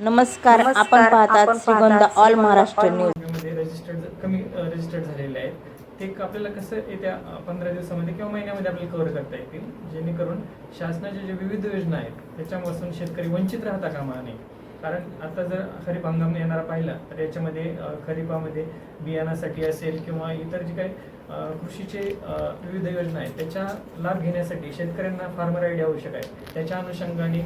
नमस्कार आपण पाहतात श्रीगोंदा ऑल महाराष्ट्र न्यूजमध्ये रजिस्टर्ड कमी रजिस्टर्ड झालेले आहेत. ते आपल्याला कसं येत्या पंधरा दिवसामध्ये किंवा महिन्यामध्ये आपल्याला कव्हर करता येतील जेणेकरून शासनाच्या ज्या विविध योजना आहेत त्याच्यापासून शेतकरी वंचित राहता कामा नये. कारण आता जर खरीप हंगाम येणारा पाहिला तर याच्यामध्ये खरीपामध्ये बियाणासाठी असेल किंवा इतर जे काही कृषीचे विविध योजना आहेत त्याचा लाभ घेण्यासाठी शेतकऱ्यांना फार्मर आयडी आवश्यक आहे. त्याच्या अनुषंगाने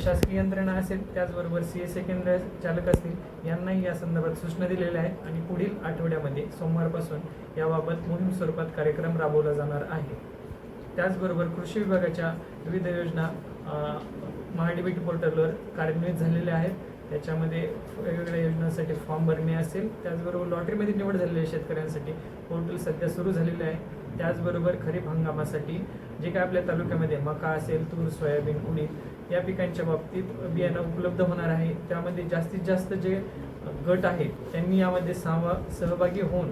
शासकीय यंत्रणा असेल त्याचबरोबर सी एस ए केंद्र चालक असतील यांनाही या संदर्भात सूचना दिलेल्या आहेत आणि पुढील आठवड्यामध्ये सोमवारपासून याबाबत मोहीम स्वरूपात कार्यक्रम राबवला जाणार आहे. त्याचबरोबर कृषी विभागाच्या विविध योजना महाडीबीटी पोर्टलवर कार्यान्वित झालेल्या आहेत. त्याच्यामध्ये वेगवेगळ्या योजनांसाठी फॉर्म भरणे असेल त्याचबरोबर लॉटरीमध्ये निवड झालेल्या शेतकऱ्यांसाठी पोर्टल सध्या सुरू झालेलं आहे. त्याचबरोबर खरीप हंगामासाठी जे काय आपल्या तालुक्यामध्ये मका असेल तूर सोयाबीन उडीद या पिकांच्या बाबतीत बियाणं उपलब्ध होणार आहे. त्यामध्ये जास्तीत जास्त जे गट आहेत त्यांनी यामध्ये सहवा सहभागी होऊन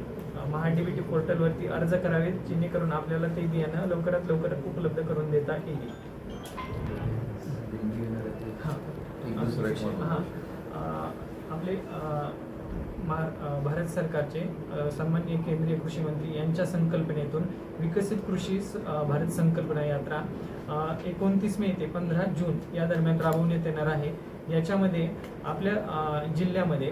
महाडीबीटी पोर्टलवरती अर्ज करावेत जेणेकरून आपल्याला ते बियाणं लवकरात लवकर उपलब्ध करून देता येईल. हां. हां. आपले भारत सरकारचे सन्माननीय केंद्रीय कृषी मंत्री यांच्या संकल्पनेतून विकसित कृषी भारत संकल्पना यात्रा एकोणतीस मे ते पंधरा जून या दरम्यान राबवण्यात येणार आहे. याच्यामध्ये आपल्या जिल्ह्यामध्ये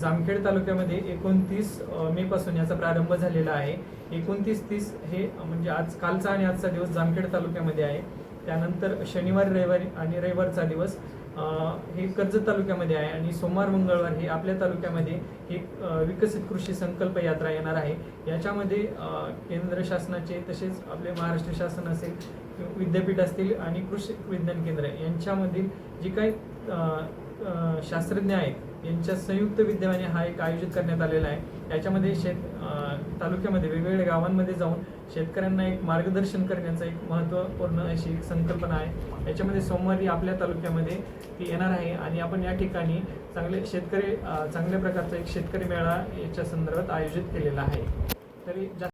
जामखेड तालुक्यामध्ये एकोणतीस मे पासून याचा प्रारंभ झालेला आहे. एकोणतीस तीस हे म्हणजे आज कालचा आणि आजचा दिवस जामखेड तालुक्यामध्ये आहे. त्यानंतर शनिवार रविवारी आणि रविवारचा दिवस हे कर्जत तालुक्यामध्ये आहे आणि सोमवार मंगळवार हे आपल्या तालुक्यामध्ये एक विकसित कृषी संकल्प यात्रा येणार आहे. याच्यामध्ये केंद्र शासनाचे तसेच आपले महाराष्ट्र शासन असेल विद्यापीठ असतील आणि कृषी विज्ञान केंद्र यांच्यामधील जी काही शास्त्रज्ञ आहेत यांच्या संयुक्त विद्यमाने हा एक आयोजित करण्यात आलेला आहे. याच्यामध्ये शेत तालुक्यामध्ये वेगवेगळ्या गावांमध्ये जाऊन शेतकऱ्यांना एक मार्गदर्शन करण्याचा एक महत्त्वपूर्ण अशी एक संकल्पना आहे. याच्यामध्ये सोमवारी आपल्या तालुक्यामध्ये ती येणार आहे आणि आपण या ठिकाणी चांगले शेतकरी चांगल्या प्रकारचा एक शेतकरी मेळा याच्या संदर्भात आयोजित केलेला आहे. तरी जास्त